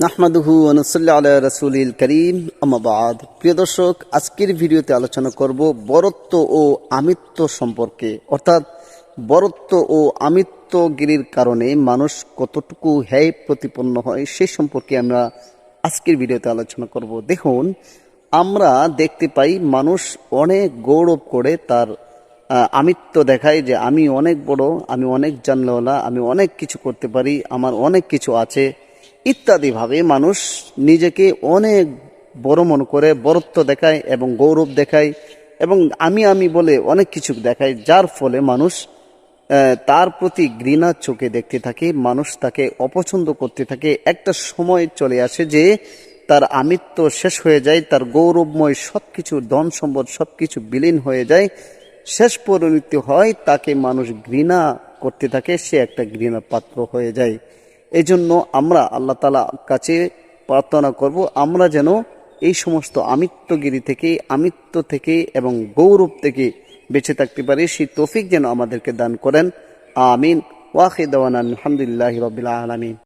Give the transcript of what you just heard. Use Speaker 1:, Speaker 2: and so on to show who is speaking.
Speaker 1: নাহমাদুহু অনুসল্লা আল্লাহ রসুলিল করিম আমাবাদ প্রিয় দর্শক, আজকের ভিডিওতে আলোচনা করব বরত্ব ও আমিত্ব সম্পর্কে। অর্থাৎ বরত্ব ও আমিত্বগিরির কারণে মানুষ কতটুকু হ্যায় প্রতিপন্ন হয় সে সম্পর্কে আমরা আজকের ভিডিওতে আলোচনা করব। দেখুন, আমরা দেখতে পাই মানুষ অনেক গৌরব করে তার আমিত্ব দেখায় যে আমি অনেক বড়, আমি অনেক জানলেওয়ালা, আমি অনেক কিছু করতে পারি, আমার অনেক কিছু আছে। ইত্যাদিভাবে মানুষ নিজেকে অনেক বড় মনে করে বরত্ব দেখায় এবং গৌরব দেখায় এবং আমি আমি বলে অনেক কিছু দেখায়, যার ফলে মানুষ তার প্রতি ঘৃণার চোখে দেখতে থাকে, মানুষ তাকে অপছন্দ করতে থাকে। একটা সময় চলে আসে যে তার আমিত্ব শেষ হয়ে যায়, তার গৌরবময় সব কিছু ধন সম্পদ সব কিছু বিলীন হয়ে যায়। শেষ পরিণতি হয়, তাকে মানুষ ঘৃণা করতে থাকে, সে একটা ঘৃণার পাত্র হয়ে যায়। এই জন্য আমরা আল্লাহ তালা কাছে প্রার্থনা করব, আমরা যেন এই সমস্ত আমিত্বগিরি থেকে, আমিত্ব থেকে এবং গৌরব থেকে বেঁচে থাকতে পারি। সেই তৌফিক যেন আমাদেরকে দান করেন। আমিন। ওয়াখিদ আলহামদুলিল্লাহ রবিল আলমিন।